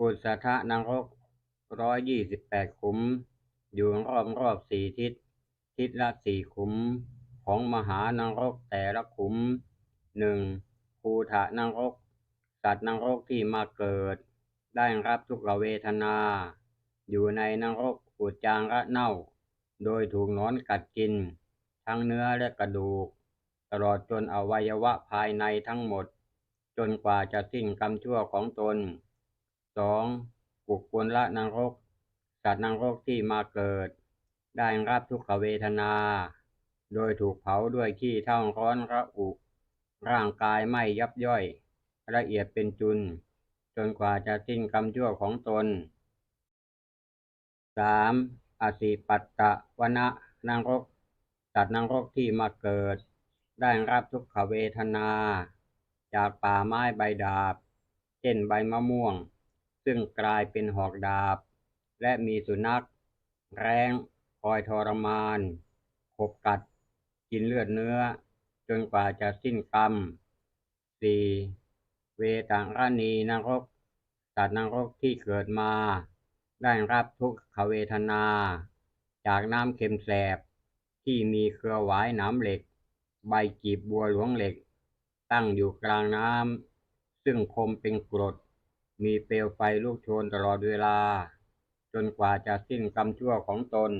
อุสทะนรกร้อยยี่สิบแปดขุม อยู่รอบรอบสี่ทิศ ทิศละสี่ขุม ของมหานรกแต่ละขุมหนึ่งภูถะนรก สัตว์นรกที่มาเกิด ได้รับทุกขเวทนา อยู่ในนรกอุจจาระเน่า โดยถูกนอนกัดกิน ทั้งเนื้อและกระดูก ตลอดจนอวัยวะภายในทั้งหมด จนกว่าจะสิ้นกรรมชั่วของตน สองกุกุลละนรก สัตว์นรกที่มาเกิด ได้รับทุกขเวทนา โดยถูกเผาด้วยขี้เท่าร้อนระอุ ร่างกายไม่ยับย่อย ละเอียดเป็นจุน จนกว่าจะสิ้นกรรมชั่วของตนสามอสิปัตตะวนะนางรกสัตว์นางรกที่มาเกิด ได้รับทุกขเวทนา จากป่าไม้ใบดาบ เช่นใบมะม่วง ซึ่งกลายเป็นหอกดาบ และมีสุนัข แรงคอยทรมาน ขบกัด กินเลือดเนื้อ จนกว่าจะสิ้นกรรมสี่เวตังรณีนรกสัตว์นรกที่เกิดมา ได้รับทุกขเวทนา จากน้ำเค็มแสบ ที่มีเครือหวายนามเหล็ก ใบกีบบัวหลวงเหล็ก ตั้งอยู่กลางน้ำซึ่งคมเป็นกรด มีเปลวไฟลุกโชนตลอดเวลา จนกว่าจะสิ้นกรรมชั่วของตน